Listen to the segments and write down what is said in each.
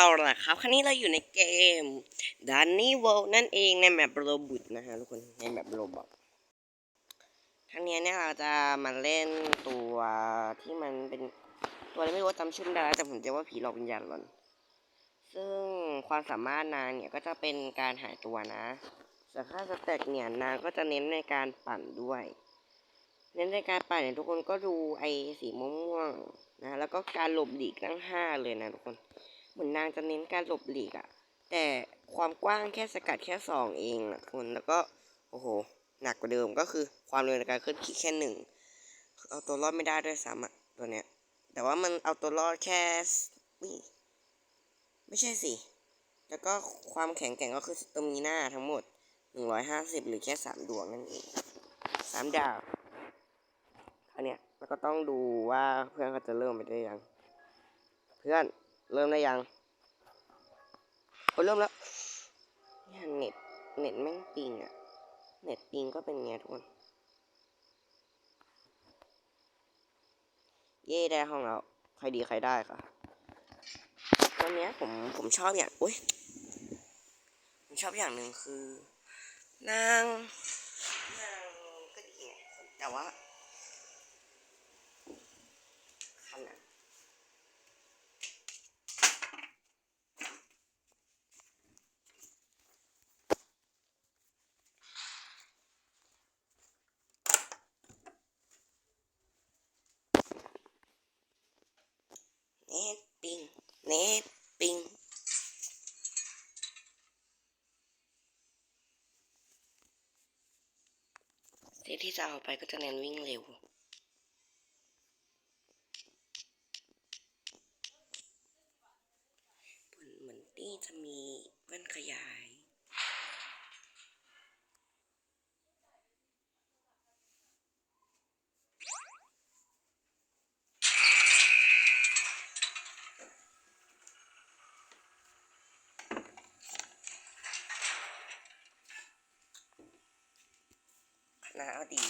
เอาละครับ ครั้นี้เราอยู่ในเกมดันนี่ World นั่นเองในแมปโรบุตนะฮะทุกคน ในแมปโรบอทครั้งนี้เนี่ยเราจะมาเล่นตัวที่มันเป็นตัวอะไรไม่รู้ว่าจำชื่อไม่ได้แต่ผมจะว่าผีหลอกวิญญาณหลอน ซึ่งความสามารถนางเนี่ยก็จะเป็นการหายตัวนะส่วนค่าสแต็กเนี่ยนางก็จะเน้นในการปั่นด้วย เน้นในการปั่นเนี่ยทุกคนก็ดูไอ้สีม่วงๆนะ แล้วก็การหลบหลีกตั้งห้าเลยนะทุกคน เหมือนนางจะเน้นการหลบหลีกอะแต่ความกว้างแค่สกัดแค่สองเองอะคุณแล้วก็โอ้โหหนักกว่าเดิมก็คือความเร็วในการเคลื่อนที่แค่หนึ่งเอาตัวรอดไม่ได้ด้วยซ้ำอะตัวเนี้ย แต่ว่ามันเอาตัวรอดแค่ไม่ใช่สิแล้วก็ความแข็งแกร่งก็คือสตมีนาทั้งหมดหนึ่งร้อยห้าสิบหรือแค่สามดวงนั่นเองสามดาวอันเนี้ยแล้วก็ต้องดูว่าเพื่อนเขาจะเริ่มไปได้ยัง เพื่อน เริ่มได้ยังโอ้เริ่มแล้วเนี่ยเน็ตเน็ตแม่งปิงอะเน็ตปิงก็เป็นไงทุกคน เย่ได้ห้องแล้วใครดีใครได้ค่ะวันเนี้ยผมผมชอบอย่างอุ้ยผมชอบอย่างหนึ่งคือ นางนางก็ดีไงแต่ว่าขนาด เนตปิง เนตปิง เซตที่ จะเอาไปก็จะเน้นวิ่งเร็ว เหมือนเหมือนตี้จะมีแว่นขยาย คณะเอาดี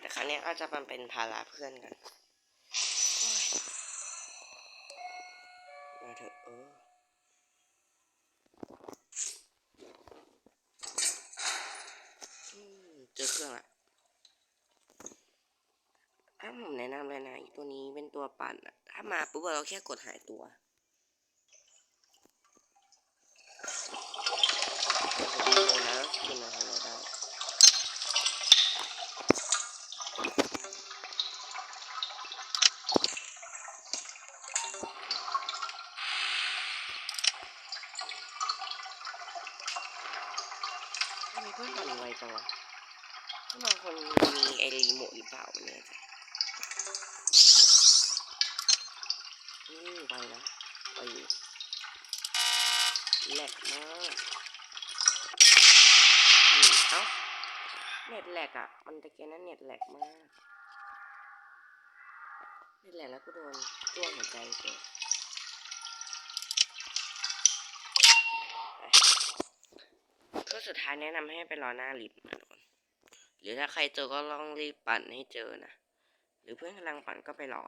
แต่ ครั้งนี้ก็จะมันเป็นภาระเพื่อนกันมาเถอะเออเจอเครื่องละถ้าผมแนะนำเลยนะตัวนี้เป็นตัวปั่นอะถ้ามาปุ๊บเราแค่กดหายตัวเดี๋ยวผมดูนะสกินอะไรได้ ทำไมเพื่อนปั่นไวจังวะที่บางคนมีไอรีโมทหรือเปล่าไม่แน่ใจ อืมไวนะไวอยู่แหลกมากอืมเอ้าเน็ตแหลกอะ มันตะเกียนั้นเน็ตแหลกมาก เน็ตแหลกแล้วก็โดนจ้วงหัวใจเกิดก็สุดท้ายแนะนำให้ไปรอหน้าลิฟต์นะทุกคน หรือถ้าใครเจอก็ลองรีบปั่นให้เจอนะ หรือเพื่อนกำลังปั่นก็ไปรอ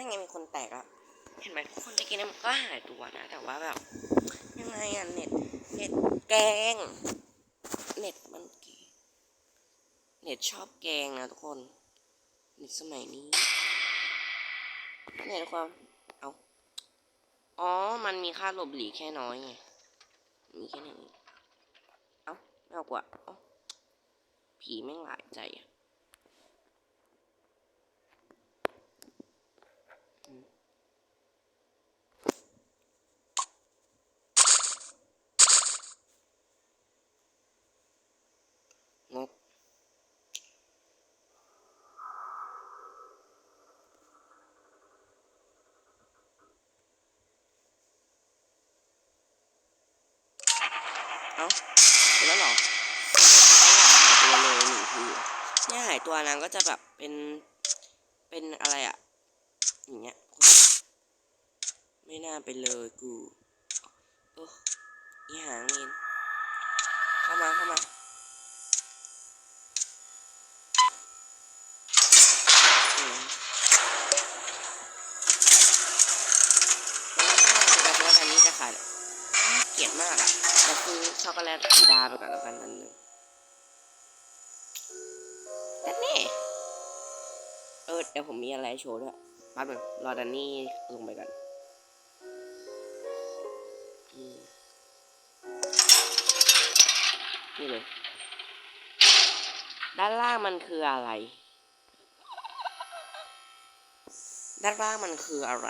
นั่นไงมีคนแตกอะเห็นไหมทุกคนตะกี้เนยมันก็หายตัวนะ แต่ว่าแบบ ยังไงอะเน็ตเน็ตแกง เน็ตมันเกงเน็ตชอบแกงนะทุกคนเน็ตสมัยนี้เน็ตความเอาอ๋อ มันมีค่าหลบหลีกแค่น้อยไงมีแค่นี้เอาไม่เอากว่าเอาผีแม่งหลายใจอะ อ้าเห็นแล้วเหรอเอาเหรอหายตัวเลยหนึ่งทีเนี่ยหายตัวนางก็จะแบบเป็นเป็นอะไรอะอย่างเงี้ยไม่น่าไปเลยกูเอออีหางมินเข้ามาเข้ามาอืมแต่ว่าอันนี้จะขายน่าเกลียดมากอะเรา ซื้อช็อกโกแลตสีดาไปก่อนแล้วกันอันหนึงแต่แน่เออเดี๋ยวผมมีอะไรโชว์ด้วยแป๊บนึงรอดันนี่ลงไปก่อนนี่เลย ด้านล่างมันคืออะไร ด้านล่างมันคืออะไร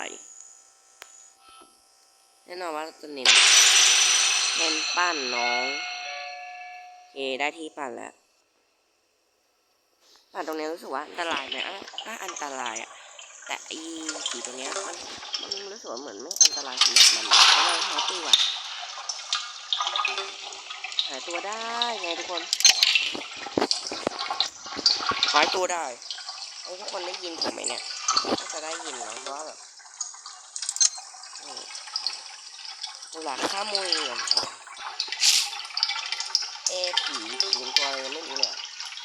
แน่นอนว่าจะเน้น เน้นปั้นน้องโอเคได้ที่ปั้นแล้วปั้นตรงนี้รู้สึกว่าอันตรายไหมอะก็อันตรายอะแต่อีสีตรงเนี้ยมันมันรู้สึกว่าเหมือนไม่อันตรายสำหรับมันก็เลยหายตัวหายตัวได้ไงทุกคนหายตัวได้ไอ้ทุกคนได้ยินผมไหมเนี่ยน่าจะได้ยินนะเพราะแบบ หลักข้ามุยอย่างเดียเอผีผีเป็นตัวอะไรไม่รู้เลยอะ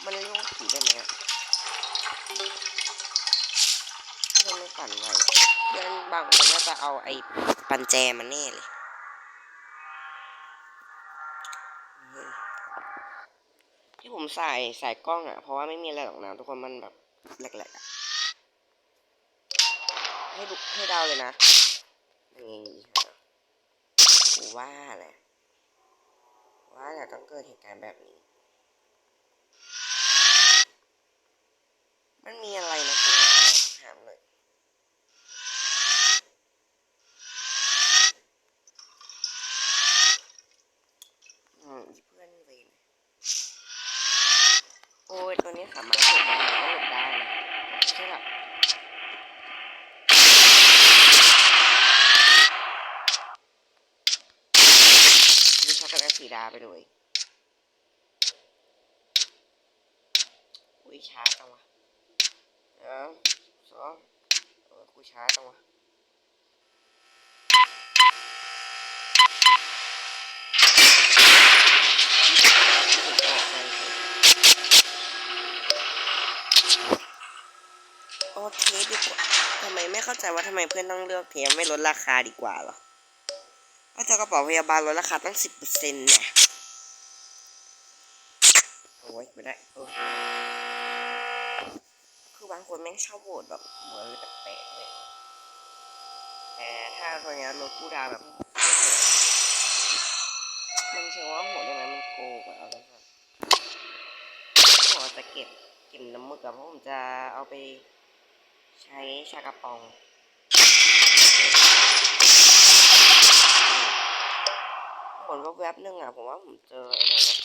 มันเรียกว่าผีได้ไหมเพื่อนไม่ปั่นไว้เพื่อนบางคนน่าจะเอาไอ้ปันแจมาแน่เลยที่ผมใส่ใส่กล้องอะ เพราะว่าไม่มีอะไรหรอกนะทุกคนมันแบบแหลกๆอะให้ดูให้เดาเลยนะนี่ฮะ กูว่าแหละว่าแหละต้องเกิดเหตุการณ์แบบนี้ มันมีอะไรนะกูหาถามหน่อยอืมอีเพื่อนเวนโอ้ยตัวนี้สามารถหลบได้ก็หลบได้นะใช่แบบมีช็อกโกแลต สีดาไปเลยอุ้ยช้าจังวะเดี๋ยวสองเออกูช้าจังวะโอเคดีกว่าทำไมไม่เข้าใจว่าทำไมเพื่อนต้องเลือกเทมไม่ลดราคาดีกว่าหรอ ถ้าเจอกระเป๋าพยาบาลลดราคาตั้งสิบเปอร์เซ็นต์เนี่ยโอ้ยไม่ได้คือบางคนแม่งชอบโหวตแบบเหมือนแปลกๆเลยแต่ถ้าตัวเนี้ยลดกูดาวแบบมันเชื่อว่าโหดได้ไหมมันโกงอะเอาแล้วกันผมจะเก็บเก็บน้ำมึกอะเพราะผมจะเอาไปใช้ชากระป๋อง เหมือนว่าแวบนึงอะ ผมว่าผมเจออะไรนะ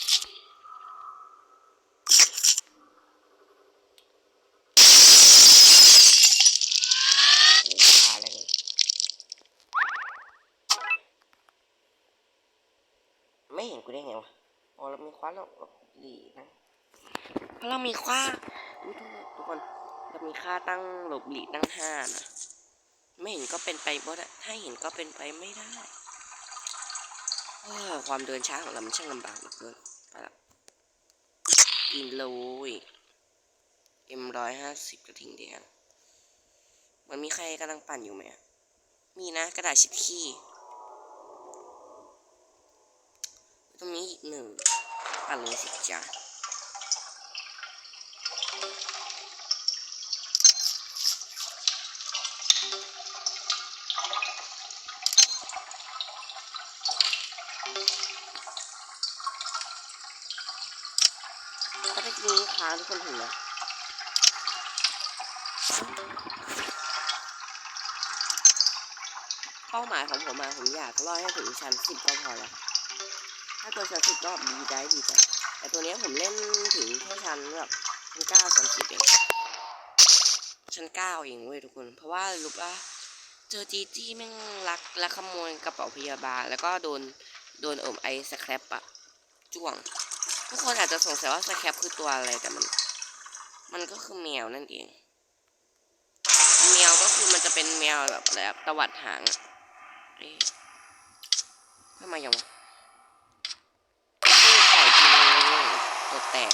โอ้บ้าอะไรเลยไม่เห็นกูได้ไงวะอ๋อเรามีคว้าเราเราหลีนะเพราะเรามีคว้าอุ๊ยทุกคนทุกคนเรามีค่าตั้งหลบหลีตั้งห้านะ ไม่เห็นก็เป็นไปบ่ได้ถ้าเห็นก็เป็นไปไม่ได้เออ ความเดินช้าของเรามันช่างลำบากเหลือเกินไปละกินเลยเอ็มร้อยห้าสิบกระทิงแดงมันมีใครกำลังปั่นอยู่ไหมอะมีนะกระดาษชิดขี้ตรงนี้อีกหนึ่งปั่นเลยสิจ้าก็ ได้างทุกคนถึงนะเป้าหมายของผมอะผมอยากรอดให้ถึงชั้นสิบก็พอแล้ว ถ้าเกินชั้นสิบก็ดีได้ดีใจแต่ตัวเนี้ยผมเล่นถึงแค่ชั้นแบบชั้นเก้าชั้นสิบเองชั้นเก้าเองเว้ยทุกคน เพราะว่ารู้ปะเจอจีจี้แม่งลักลักขโมยกระเป๋าพยาบาล แล้วก็โดนโดนอมไอสแครปอะจ้วง ทุกคนอาจจะสงสัยว่าสแคปคือตัวอะไรแต่มัน มันก็คือแมวนั่นเองแมวก็คือมันจะเป็นแมวแบบแบบตวัดหางทำไมยังวะไม่ใส่ทีเลยตัวแตก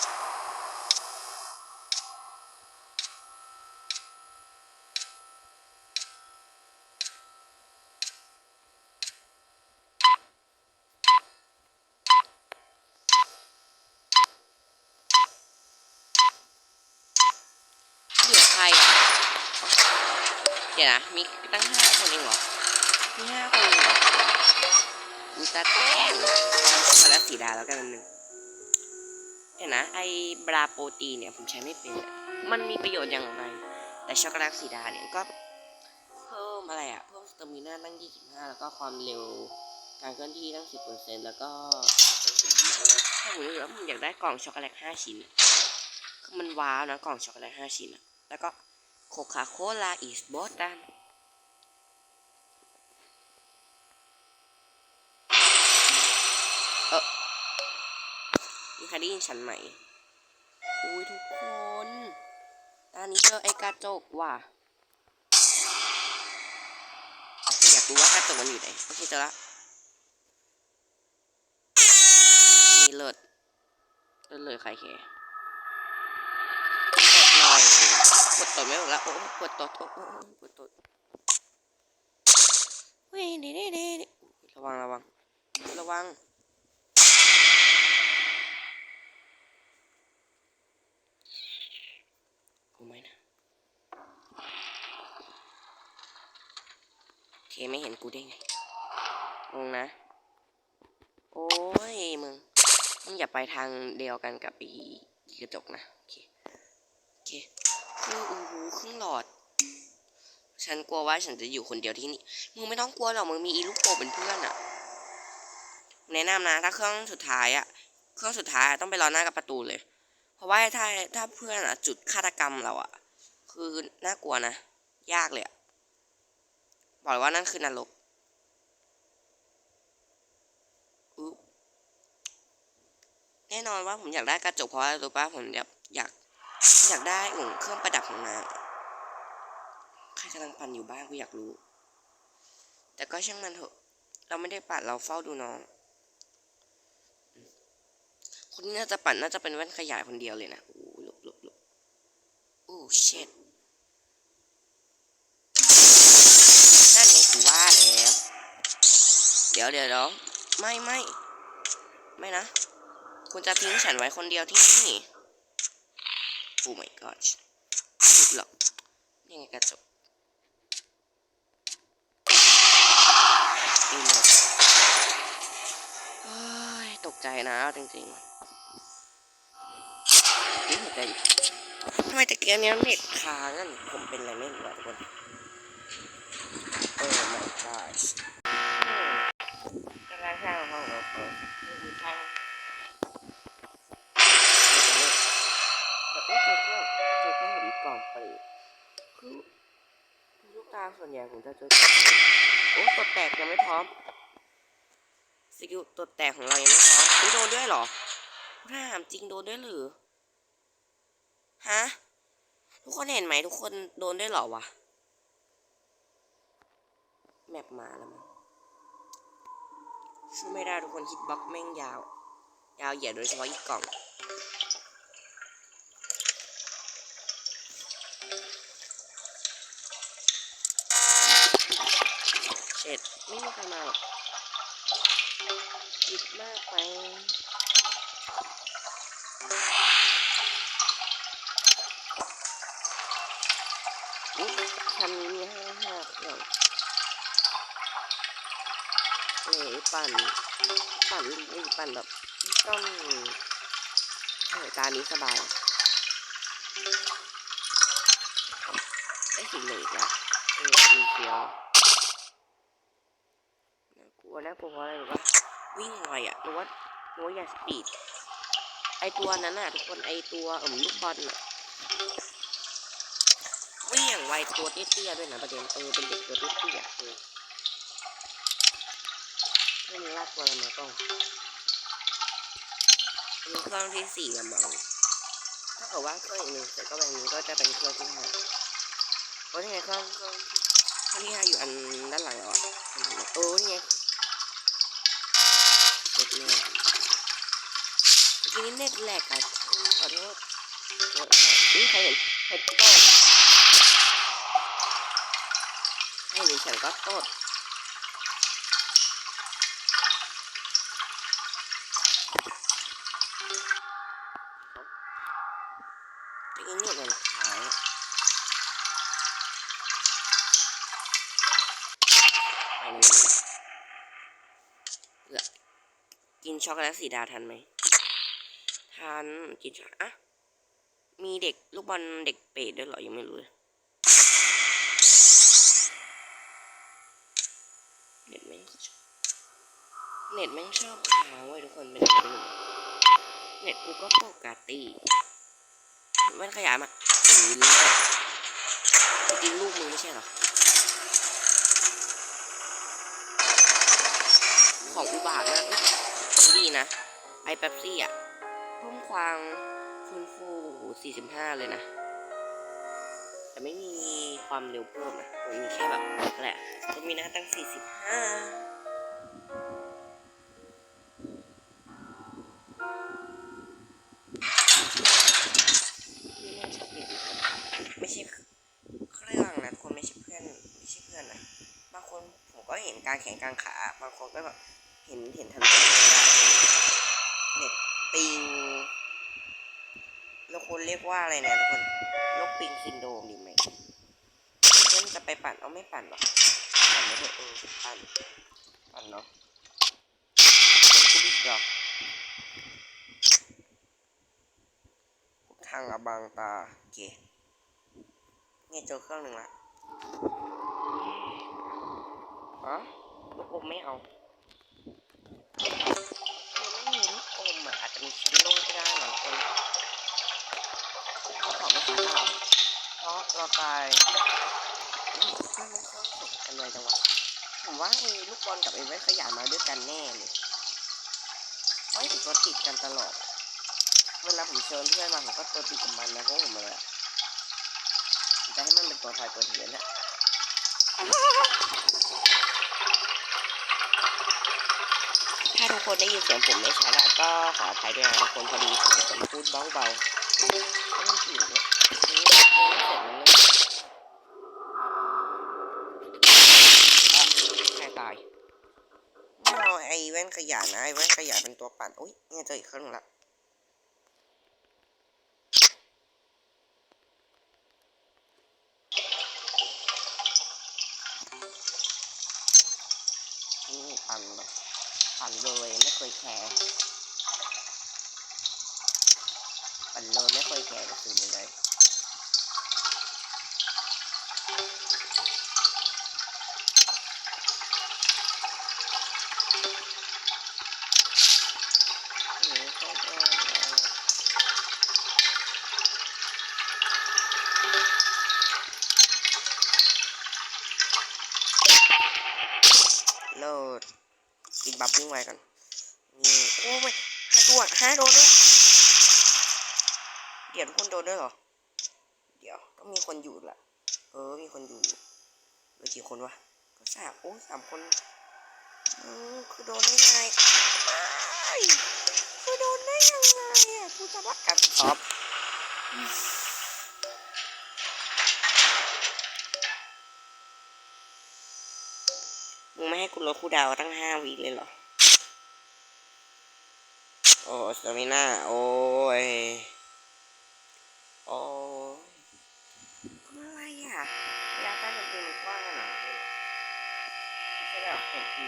เดี๋ยวนะ มีตั้งห้าคนเองเหรอ มีห้าคนเองเหรอมีตาแต้มาช็อกโกแลตสีดาแล้วกันนหนึงเดี๋ยวนะ ไอ้บราโปรตีเนี่ย ผมใช้ไม่เป็น มันมีประโยชน์อย่างไร แต่ช็อกโกแลตสีดาเนี่ยก็เพิ่มอะไรอะเพิ่มสเตมิน่าตั้ง 25 แล้วก็ความเร็วการเคลื่อนที่ตั้ง 10%แล้วก็ถ้าผมรู้สึกว่าผมอยากได้กล่องช็อกโกแลต5ชิ้น คือมันว้าวนะกล่องช็อกโกแลต5ชิ้นแล้วก็ โคคาโคลาอีสบอสตันมีใครได้ยินฉันไหมอุ้ยทุกคนตอนนี้เจอไอ้กระจกว่ะอยากรู้ว่ากระจกมันอยู่ไหนโอเคเจอละนี่เลิศเลิศเลยใครแค่ กดตดไม่หมดละโอ้กดตดโอ้โอ้โอ้กดตดเฮ้ยนี่นี่นี่นี่ระวังระวังระวังกูไม่นะโอเคไม่เห็นกูได้ไงงงนะ โอ้ยมึงมึงอย่าไปทางเดียวกันกับอีกระจกนะ โอเคโอเค คือโอ้โหครึ่งหลอด ฉันกลัวว่าฉันจะอยู่คนเดียวที่นี่ มึงไม่ต้องกลัวหรอกมึงมีอีลูกโป่งเป็นเพื่อนอะแนะนำนะ ถ้าเครื่องสุดท้ายอะเครื่องสุดท้ายต้องไปรอหน้ากับประตูเลย เพราะว่าถ้าถ้าเพื่อนอะจุดฆาตกรรมเราอะคือน่ากลัวนะ ยากเลยอะบอกเลยว่านั่นคือนรกแน่นอนว่าผมอยากได้กระจกเพราะว่ารู้ป่ะผมอยากอยาก อยากได้อืมเครื่องประดับของนางใครกำลังปั่นอยู่บ้างกูอยากรู้ แต่ก็ช่างมันเถอะ เราไม่ได้ปั่นเราเฝ้าดูน้อง คนที่น่าจะปั่นน่าจะเป็นแว่นขยายคนเดียวเลยนะโอ้หลบหลบหลบโอ้เช็ดนั่นไงกูว่าแล้วเดี๋ยวเดี๋ยวเดี๋ยวไม่ไม่ไม่นะ คุณจะทิ้งฉันไว้คนเดียวที่นี่ โอ้ my god หยุดหรอกนี่ไงกระจกอีหมดเฮ้ยตกใจนะจริงๆนี่หัวใจทำไมตะเกียบเนี้ยเน็ตค้างอะผมเป็นอะไรไม่รู้อะทุกคนโอ้ my gosh กำลังข้างห้องเราเปิดไม่มีทางแต่เอ๊ะเจอเครื่องเจอเครื่องแบบกล่องเปลี่คือ คือลูกตาส่วนใหญ่ผมจะเจอกล่องเปลี่โอ้ตัวแตกยังไม่พร้อม สกิลตัวแตกของเรายังไม่พร้อมอุ๊ยโดนด้วยเหรอถ้าถามจริงโดนด้วยหรือ ฮะ ทุกคนเห็นไหมทุกคนโดนด้วยเหรอวะ แมปมาแล้วมั้งช่วยไม่ได้ทุกคนฮิตบ็อกแม่งยาว ยาวเหยียดโดยเฉพาะอีกกล่อง เช็ดไม่มีใครมาหรอกหยิบมากไปอุ๊ยคันนี้มีห้าห้าเครื่องเลยปั่น ปั่นไอ้ปั่นแบบต้องเฮ้ยตานี้สบายได้สิ่งหนึ่งอีกแล้วเออมีเฟียว ตัวน่ากลัวเพราอะไรรู้ปะวิ่งไวอะหรือว่าหรือว่าอย่าสปีดไอตัวนั้นน่ะทุกคนไอตัวเอ่มลูกบอลน่ะวิ่งอย่างไวตัวเตี้ยๆด้วยนะประเด็นเออเป็นเด็กตัวเตี้ยๆเออไม่มีลากตัวอะไรมาต้องอันนี้เครื่องที่สี่ละมั้งถ้าเกิดว่าเครื่องอีกหนึ่งเสร็จก็แบบนี้ก็จะเป็นเครื่องที่ห้าโอ้ยนี่ไงเครื่องเครื่องเครื่องที่ห้าอยู่อันด้านหลังอะโอ้ยนี่ไงเด็ดเลย กี้นี้เน็ตแหลกอะขอโทษนี่ใครเห็นใครโตดใครเห็นฉันก็โตดเมื่อกี้เน็ตมันค้างอะไปเลยเหลือกินช็อกโกแลตสีดาทันไหม ทันกินช็อกอะมีเด็กลูกบอลเด็กเปรตด้วยเหรอยังไม่รู้เน็ตแม่งชอบเน็ตแม่งชอบค้างเว้ยทุกคนเป็นอะไรเน็ตกูก็ปกติแว่นขยายมาโอ้ยเลิศจริงๆลูกมึงไม่ใช่หรอ ของอุบาทนะดีนะ ไอเป๊ปซี่อะ เพิ่มความฟื้นฟู 45 เลยนะ แต่ไม่มีความเร็วเพิ่มนะมันมีแค่แบบอะไรอะมันมีหน้าตั้ง 45ไม่ใช่เครื่องนะคนไม่ใช่เพื่อนไม่ใช่เพื่อนนะบางคนผมก็เห็นการแข่งกลางขา บางคนก็แบบเห็นเห็นทันต้นได้เน็ต ปิงเราควรเรียกว่าอะไรนี่ยทุกคนนกปิงซินโดมดีไหมเช่นจะไปปั่นเอาไม่ปั่นหรอกปั่นไม่ถอะเออปั่นปั่นเนาะเป็นกูบิกหรอทางอบางตาโอเคเนี่ยเจอเครื่องหนึ่งละฮะลูกอมไม่เอาคือไม่มีลูก อมอะอาจจะมีชั้นโล่งก็ได้หลายคนเขาขอไม่ใช่เปล่าเพราะเราตายอุ๊ยเครื่องมันเครื่องเสร็จกันเลยจังวะผมว่าไอ้ลูกบอลกับไอ้แว่นขยายมาด้วยกันแน่เลยเพราะเห็นตัวติดกันตลอดอะเวลาผมเชิญเพื่อนมาผมก็ตัวติดกับมันนะเพราะผมเลยอะจะให้มันเป็นตัวทายตัวเทียนอะถ้า ทุกคนได้ยินเสียงผมไม่ชัดอะก็ขออภัยด้วยนะทุกคนพอดีผมพูดเบาๆไม่ผิดเนี่ยนี่นี่ไม่เสร็จมันเลยอะใครตายไม่เอาไอ้แว่นขยะนะไอ้แว่นขยะเป็นตัวปั่นอุ้ยเนี่ยเจออีกเครื่องหนึงละ นี่ปั่นแบบ ปั่นเลยไม่เคยแคร์ปั่นเลยไม่เคยแคร์กับสิ่งใดๆนี่ก็จะโหลด กินบับบิ้งไว้ก่อนนี่โอ้ยห้าตัวห้าโดนด้วยเดี๋ยวคนโดนด้วยเหรอ เดี๋ยวต้องมีคนอยู่แหละเออ มีคนอยู่อยู่เหลือกี่คนวะ ก็สามโอ้สามคนอืมคือโดนได้ไงไม่คือโดนได้ยังไงอะกูจะรักกับท็อป งไม่ให้กูลดคูลดาวตั้งห้าวิเลยเหรอ โอ้สตามิน่าโอ้ย โอ้ยคือะไรอะยาการจำเป็นมันกว้างขนาดนี้เหรอใช่แบบเห็นที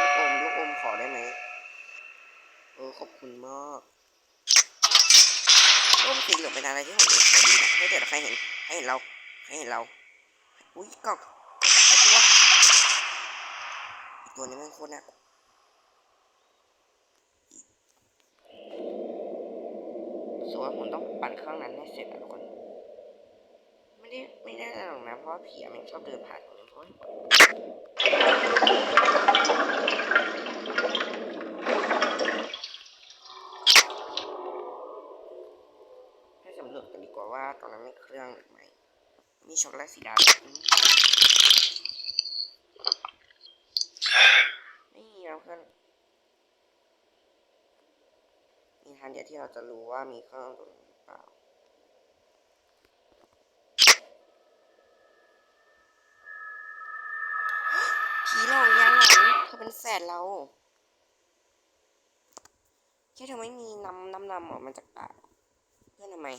ลูกอม ลูกอมขอได้ไหมเออขอบคุณมาก ลูกอมสีเหลืองเป็นอะไรที่ผมดีนะให้เดี๋ยวใครเห็นใครเห็นเราใครเห็นเรา อุ้ยกล่องตัวตัวนี้มันโคตรน่ากลัวสึกว่าผมต้องปั่นเครื่องนั้นให้เสร็จอะทุกคน ไม่ได้ไม่ได้อะไรหรอกนะเพราะผีมันชอบเดินผ่านตรงนี้เพราะีช็อกโกแลตสีดำนี่เราเพื่อนมีทางเดียวที่เราจะรู้ว่ามีเครื่องตรหรือเปล่าผีหลอกยังไงเธอเป็นแฟนเราแค่เธอไม่มีน้ำน้ำน้ำออกมาจากปากเพื่อนทำไม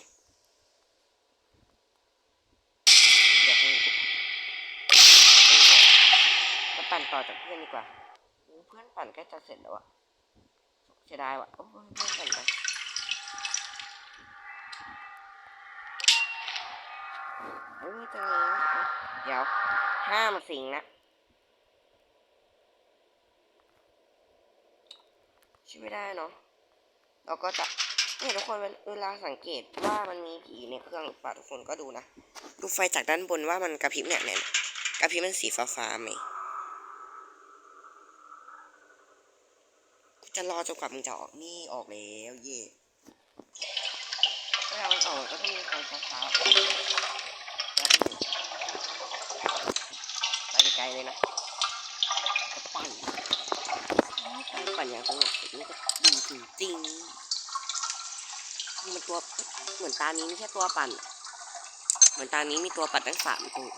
ต่อจากเพื่อนดีกว่า เพื่อนปั่นใกล้จะเสร็จแล้วอะเสียดายว่ะโอ้เพื่อนปั่นไปเอ้ยจะมีเดี๋ยวห้ามสิงนะช่วยไม่ได้เนาะเราก็จะเนี่ยทุกคนเวลาสังเกตว่ามันมีผีในเครื่องป่าทุกคนก็ดูนะ ดูไฟจากด้านบนว่ามันกระพริบเนี่ยเนี่ยกระพริบมันสีฟ้าฟ้าๆไหม จะรอจนกว่ามึงจะออกนี่ออกแล้วเย่เวลามันออกก็จะมีไฟฟ้าฟ้าๆออกแล้วเป็นไปไกลเลยนะปั่นปั่นอย่างสงบนี่ก็ดีจริงๆมันตัวเหมือนตานี้ไม่ใช่ตัวปั่น เหมือนตอนนี้มีตัวปัดตั้งสามตัว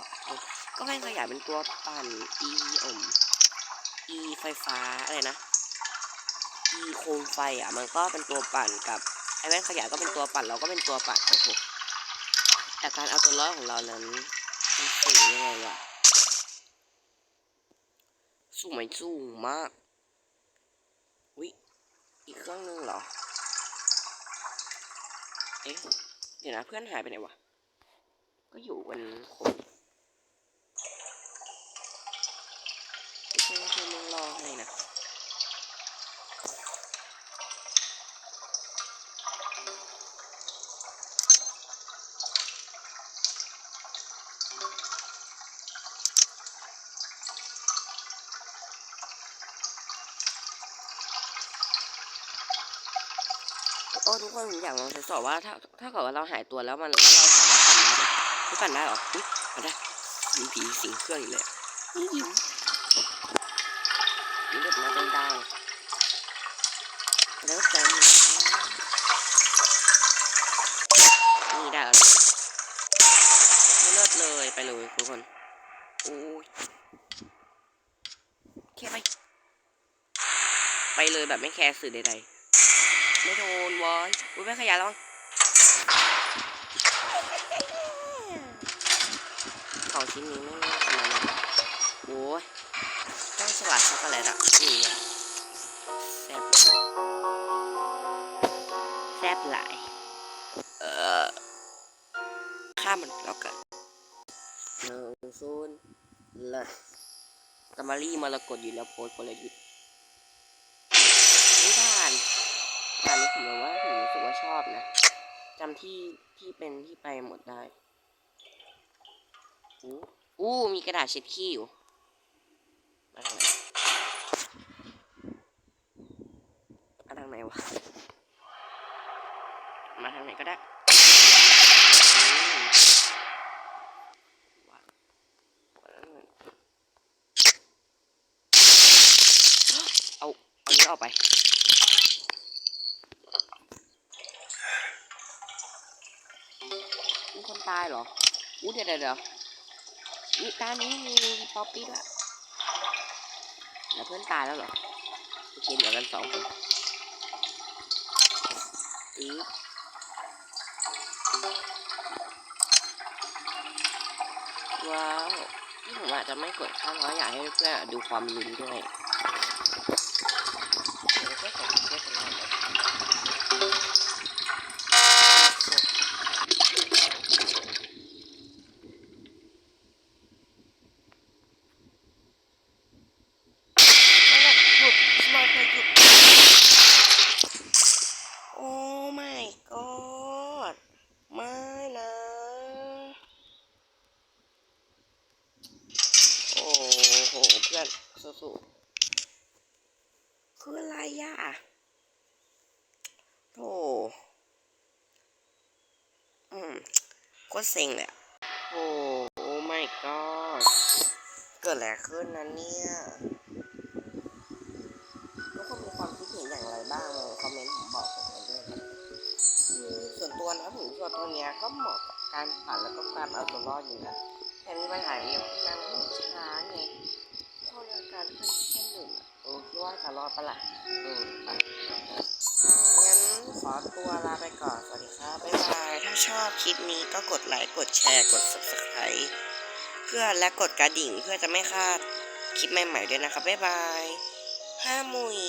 ก็แม่งขยายเป็นตัวปั่น e อม e ไฟฟ้าอะไรนะ e โคมไฟอะมันก็เป็นตัวปั่นกับไอ้แม่งขยายก็เป็นตัวปั่นเราก็เป็นตัวปั่นโอ้โหแต่การเอาตัวรอดของเรานั้นมันสูงยังไงวะสูงไหมสูงมากวิอีกเครื่องนึงเหรอเอ๊ะเดี๋ยวนะเพื่อนหายไปไหนวะก็อยู่กันครบไม่ใช่ว่าเพื่อนมึงรอให้นะ โอ้ทุก คนผมอยากลองทดสอบว่าถ้าถ้าเกิดว่าเราหายตัวแล้วมันแล้วเราสามารถปั่นได้ไหมไม่ปั่นได้หรออุ๊ยปั่นได้มีผีสิงเครื่องอีกเลยนี่ยิ้มนี่เด็ดมาเป็นดาวแล้วใจมันนี่ได้แล้วเนี่ยไม่เลิศเลยไปเลยทุกคนโอ้ยแค่ไปไปเลยแบบไม่แคร์สื่อใดๆ ไม่โดนวอยอุ้ยไม่ขยายแล้วมั้งของชิ้นนี้ไม่น่าทำอะไรนะโอ้ยต้องสลัดช็อกโกแลตอะนี่อะแซ่บแซ่บหลายเออข้ามมันแล้วกันหนึ่งศูนย์เลิศตามารีมารกตอยู่แล้วโพสต์กลยุทธ์ไม่ผ่าน ด่านนี้ผมว่าผมรู้สึกว่าชอบนะจำที่ที่เป็นที่ไปหมดได้อู้อู้มีกระดาษเช็ดขี้อยู่มาทางไหนมาทางไหนวะมาทางไหนก็ได้อืมว้าเอาเอานี้ออกไป มีคน ตายเหรออู้เดี๋ยวเดี๋ยวเดี๋ยวมีตานี้มีป๊อปปี้ด้วยแล้วเพื่อนตายแล้วเหรอโอเคเดี๋ยวกันสองคนอีว้าวที่ผมอาจจะไม่กดข้ามเพราะอยากให้เพื่อนดูความลุ้นด้วยเดี๋ยวก็ส่งเพื่อนกันเลยไม่อยากหยุดสมาร์ทหยุด โอ้ my god ไม่นะ โอ้โห เพื่อนสู้ๆ คืออะไรอะโธ่อืมโคตรเซ็งเลยอะโอ้โอ้ my god เกิดอะไรขึ้นนะเนี่ยทุกคนมีความคิดเห็นอย่างไรบ้างคอมเมนต์บอกผมกันด้วยนะแล้วหุ่นตัวตัวเนี้ยก็เหมาะกับการปั่นแล้วก็การเอาตัวรอดอยู่นะแต่มีปัญหาเดียวคือมันช้าไงพออาการขึ้น ที่แค่หนึ่งอะเออคิดว่าจะรอดปะล่ะเออไปงั้นขอตัวลาไปก่อน สวัสดีครับ บ๊ายบาย ถ้าชอบคลิปนี้ก็กดไลค์ กดแชร์ กด subscribe เพื่อและกดกระดิ่งเพื่อจะไม่พลาดคลิปใหม่ๆด้วยนะครับ บ๊ายบายห้ามุย